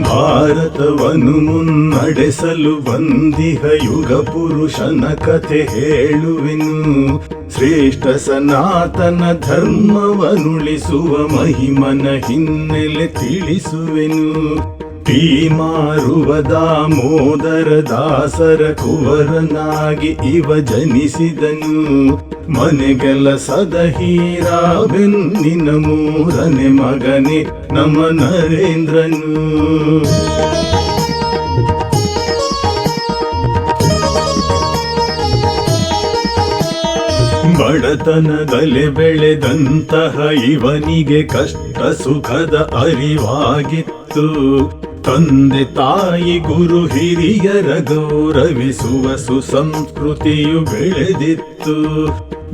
ಭಾರತವನ್ನು ಮುನ್ನಡೆಸಲು ಬಂದಿಹ ಯುಗ ಪುರುಷನ ಕಥೆ ಹೇಳುವೆನು. ಶ್ರೇಷ್ಠ ಸನಾತನ ಧರ್ಮವನ್ನುಳಿಸುವ ಮಹಿಮನ ಹಿನ್ನೆಲೆ ತಿಳಿಸುವೆನು. ತೀ ಮಾರುವ ದಾಮೋದರ ದಾಸರ ಕುವರನಾಗಿ ಇವ ಜನಿಸಿದನು. ಮನೆಗೆಲಸದ ಹೀರ ಬೆನ್ನಿನ ಮೂರನೆ ಮಗನೆ ನಮ್ಮ ನರೇಂದ್ರನು. ಬಡತನದಲ್ಲಿ ಬೆಳೆದಂತಹ ಇವನಿಗೆ ಕಷ್ಟ ಸುಖದ ಅರಿವಾಗಿತ್ತು. ತಂದೆ ತಾಯಿ ಗುರು ಹಿರಿಯರ ಗೌರವಿಸುವ ಸುಸಂಸ್ಕೃತಿಯು ಬೆಳೆದಿತ್ತು.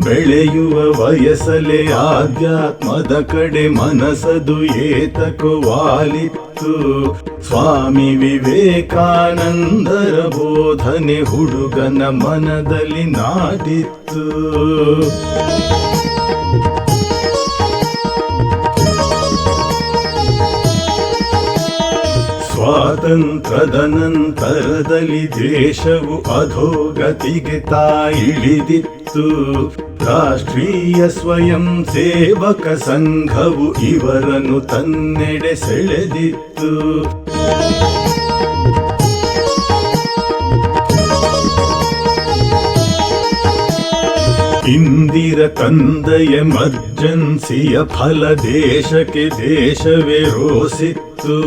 ಬೆಳೆಯುವ ವಯಸ್ಸಲೆ ಆಧ್ಯಾತ್ಮದ ಕಡೆ ಮನಸದು ಏತಕೋ ವಾಲಿತ್ತು. ಸ್ವಾಮಿ ವಿವೇಕಾನಂದರ ಬೋಧನೆ ಹುಡುಗನ ಮನದಲ್ಲಿ ನಾಟಿತ್ತು. ಸ್ವಾತಂತ್ರ್ಯದ ನಂತರದಲ್ಲಿ ದೇಶವು ಅಧೋಗತಿಗೆ ತಾಯಿಳಿದಿತ್ತು. ರಾಷ್ಟ್ರೀಯ ಸ್ವಯಂ ಸೇವಕ ಸಂಘವು ಇವರನ್ನು ತನ್ನೆಡೆ ಸೆಳೆದಿತ್ತು. ಇಂದಿರ ತಂದೆಯ ಎಮರ್ಜೆನ್ಸಿಯ ಫಲ ದೇಶಕ್ಕೆ ದೇಶವೇ ರೋಸಿತ್ತು.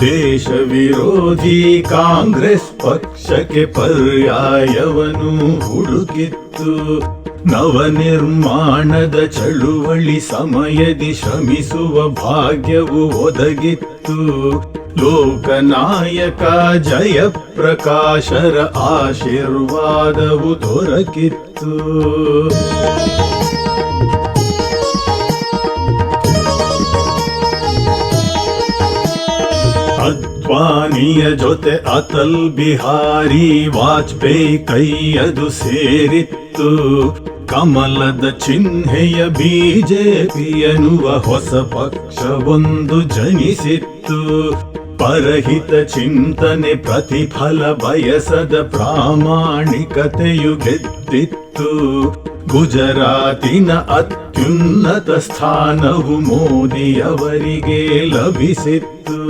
ದೇಶ ವಿರೋಧಿ ಕಾಂಗ್ರೆಸ್ ಪಕ್ಷಕ್ಕೆ ಪರ್ಯಾಯವನ್ನು ಹುಡುಕಿತ್ತು. ನವನಿರ್ಮಾಣದ ಚಳುವಳಿ ಸಮಯದಿ ಶ್ರಮಿಸುವ ಭಾಗ್ಯವು ಒದಗಿತ್ತು. ಲೋಕನಾಯಕ ಜಯಪ್ರಕಾಶರ ಆಶೀರ್ವಾದವು ದೊರಕಿತ್ತು. ಅದ್ವಾನಿಯ ಜೊತೆ ಅತಲ್ ಬಿಹಾರಿ ವಾಜಪೇಯಿ ಕೈಯದು ಸೇರಿತ್ತು. ಕಮಲದ ಚಿಹ್ನೆಯ ಬಿಜೆಪಿ ಎನ್ನುವ ಹೊಸ ಪಕ್ಷವೊಂದು ಜನಿಸಿತ್ತು. ಪರಹಿತ ಚಿಂತನೆ ಪ್ರತಿಫಲ ಬಯಸದ ಪ್ರಾಮಾಣಿಕತೆಯು ಗೆದ್ದಿತ್ತು. ಗುಜರಾತಿನ ಅತ್ಯುನ್ನತ ಸ್ಥಾನವು ಮೋದಿಯವರಿಗೆ ಲಭಿಸಿತ್ತು.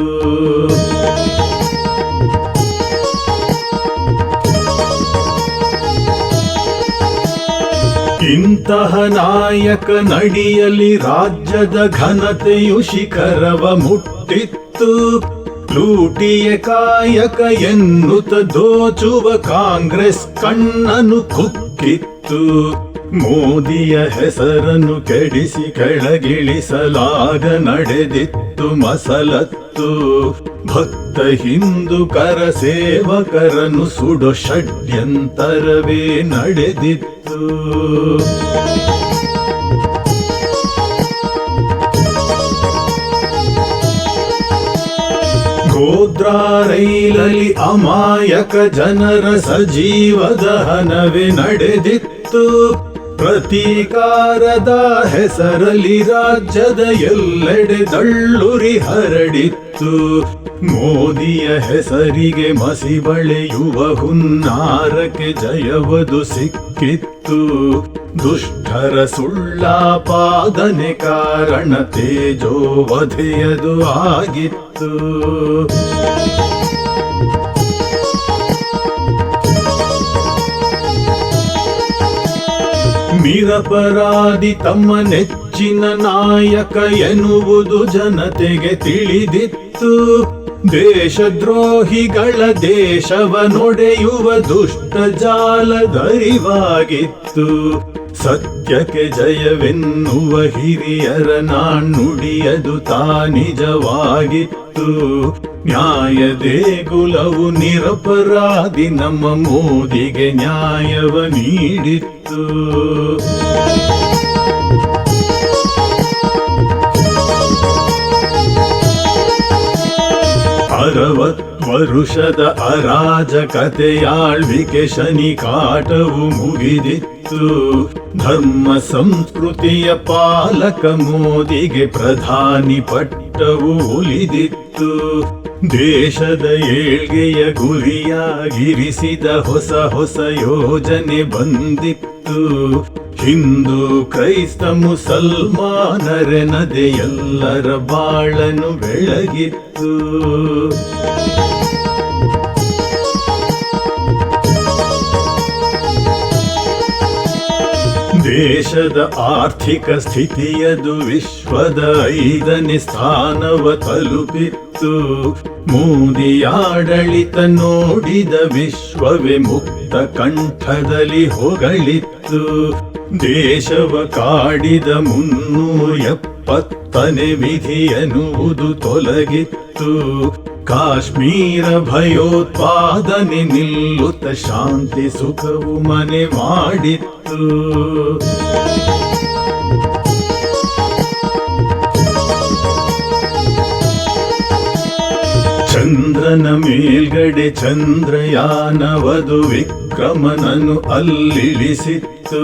ಇಂತಹ ನಾಯಕ ನಡಿಯಲಿ ರಾಜ್ಯದ ಘನತೆಯು ಶಿಖರವ ಮುಟ್ಟಿತ್ತು. ಲೂಟಿಯ ಕಾಯಕ ಎನ್ನುತ್ತ ದೋಚುವ ಕಾಂಗ್ರೆಸ್ ಕಣ್ಣನು ಕುಕ್ಕಿತ್ತು. ಮೋದಿಯ ಹೆಸರನ್ನು ಕೆಡಿಸಿ ಕೆಳಗಿಳಿಸಲಾಗ ನಡೆದಿತ್ತು ಮಸಲತ್ತು. ಭಕ್ತ ಹಿಂದೂಕರ ಸೇವಕರನ್ನು ಸುಡು ಷಡ್ಯಂತರವೇ ನಡೆದಿತ್ತು. ಗೋದ್ರಾ ರೈಲಲ್ಲಿ ಅಮಾಯಕ ಜನರ ಸಜೀವ ದಹನವೇ ನಡೆದಿತ್ತು. ಪ್ರತೀಕಾರದ ಹೆಸರಲ್ಲಿ ರಾಜ್ಯದ ಎಲ್ಲೆಡೆ ದಳ್ಳುರಿ ಹರಡಿತ್ತು. ಮೋದಿಯ ಹೆಸರಿಗೆ ಮಸಿ ಬಳೆಯುವ ಹುನ್ನಾರಕ್ಕೆ ಜಯವದು ಸಿಕ್ಕಿತ್ತು. ದುಷ್ಟರ ಸುಳ್ಳಾಪಾದನೆ ಕಾರಣ ತೇಜೋವಧೆಯದು ಆಗಿತ್ತು. ನಿರಪರಾಧಿ ತಮ್ಮ ನೆಚ್ಚಿನ ನಾಯಕ ಎನ್ನುವುದು ಜನತೆಗೆ ತಿಳಿದಿತ್ತು. ದೇಶದ್ರೋಹಿಗಳ ದೇಶವ ನೊಡೆಯುವ ದುಷ್ಟ ಜಾಲದರಿವಾಗಿತ್ತು. ಸತ್ಯಕ್ಕೆ ಜಯವೆನ್ನುವ ಹಿರಿಯರ ನಾಣ್ಣುಡಿಯದು ತಾನಿಜವಾಗಿತ್ತು ನ್ಯಾಯ ದೇಗುಲವು ನಿರಪರಾಧಿ ನಮ್ಮ ಮೋದಿಗೆ ನ್ಯಾಯವ ನೀಡಿತ್ತು. ಅರವತ್ ವರುಷದ ಅರಾಜಕತೆಯಾಳ್ವಿಕೆ ಶನಿ ಕಾಟವು ಮುಗಿದಿತ್ತು. ಧರ್ಮ ಸಂಸ್ಕೃತಿಯ ಪಾಲಕ ಮೋದಿಗೆ ಪ್ರಧಾನಿ ಪಟ್ಟವು ಉಳಿದಿತ್ತು. ದೇಶದ ಏಳ್ಗೆಯ ಗುರಿಯಾಗಿರಿಸಿದ ಹೊಸ ಹೊಸ ಯೋಜನೆ ಬಂದಿತ್ತು. ಹಿಂದೂ ಕ್ರೈಸ್ತ ಮುಸಲ್ಮಾನರೆನದೆ ಎಲ್ಲರ ಬಾಳನು ಬೆಳಗಿತ್ತು. ದೇಶದ ಆರ್ಥಿಕ ಸ್ಥಿತಿಯದು ವಿಶ್ವದ ಐದನೇ ಸ್ಥಾನವ ತಲುಪಿತ್ತು. ಮೋದಿ ಆಡಳಿತ ನೋಡಿದ ವಿಶ್ವವೇ ಮುಕ್ತ ಕಂಠದಲ್ಲಿ ಹೊಗಳಿತ್ತು. ದೇಶವ ಕಾಡಿದ ಮುನ್ನೂರ ಎಪ್ಪತ್ತನೇ ವಿಧಿ ಎನ್ನುವುದು ತೊಲಗಿತ್ತು. ಕಾಶ್ಮೀರ ಭಯೋತ್ಪಾದನೆ ನಿಲ್ಲುತ್ತ ಶಾಂತಿ ಸುಖವು ಮನೆ ಮಾಡಿತ್ತು. ಚಂದ್ರನ ಮೇಲ್ಗಡೆ ಚಂದ್ರಯಾನವದು ವಿಕ್ರಮನನ್ನು ಅಲ್ಲಿಳಿಸಿತ್ತು.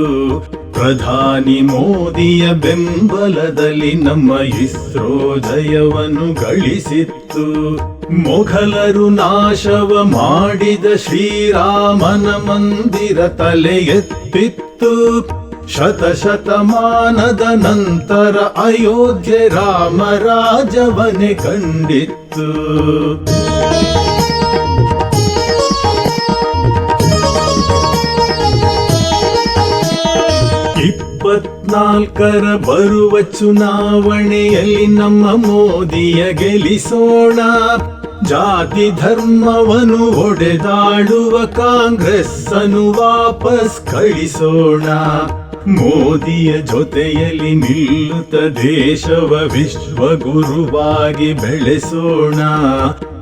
ಪ್ರಧಾನಿ ಮೋದಿಯ ಬೆಂಬಲದಲ್ಲಿ ನಮ್ಮ ಇಸ್ರೋ ಜಯವನ್ನು ಗಳಿಸಿತ್ತು. ಮೊಘಲರು ನಾಶವ ಮಾಡಿದ ಶ್ರೀರಾಮನ ಮಂದಿರ ತಲೆ ಎತ್ತಿತ್ತು. ಶತಶತಮಾನದ ನಂತರ ಅಯೋಧ್ಯೆ ರಾಮರಾಜವನೆ ಕಂಡಿತ್ತು. ಇಪ್ಪತ್ನಾಲ್ಕರ ಬರುವ ಚುನಾವಣೆಯಲ್ಲಿ ನಮ್ಮ ಮೋದಿಯ ಗೆಲಿಸೋಣ ಜಾತಿ ಧರ್ಮವನ್ನು ಒಡೆದಾಡುವ ಕಾಂಗ್ರೆಸ್ ಅನ್ನು ವಾಪಸ್ ಕಳಿಸೋಣ. ಮೋದಿಯ ಜೊತೆಯಲ್ಲಿ ನಿಲ್ಲುತ್ತ ದೇಶವ ವಿಶ್ವಗುರುವಾಗಿ ಬೆಳೆಸೋಣ.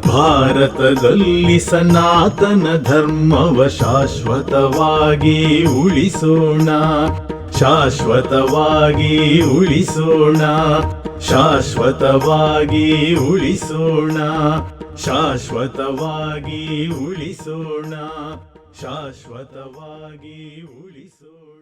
ಭಾರತದಲ್ಲಿ ಸನಾತನ ಧರ್ಮವ ಶಾಶ್ವತವಾಗಿ ಉಳಿಸೋಣ. ಶಾಶ್ವತವಾಗಿ ಉಳಿಸೋಣ. ಶಾಶ್ವತವಾಗಿ ಉಳಿಸೋಣ. ಶಾಶ್ವತವಾಗಿ ಉಳಿಸೋಣ. ಶಾಶ್ವತವಾಗಿ ಉಳಿಸೋಣ.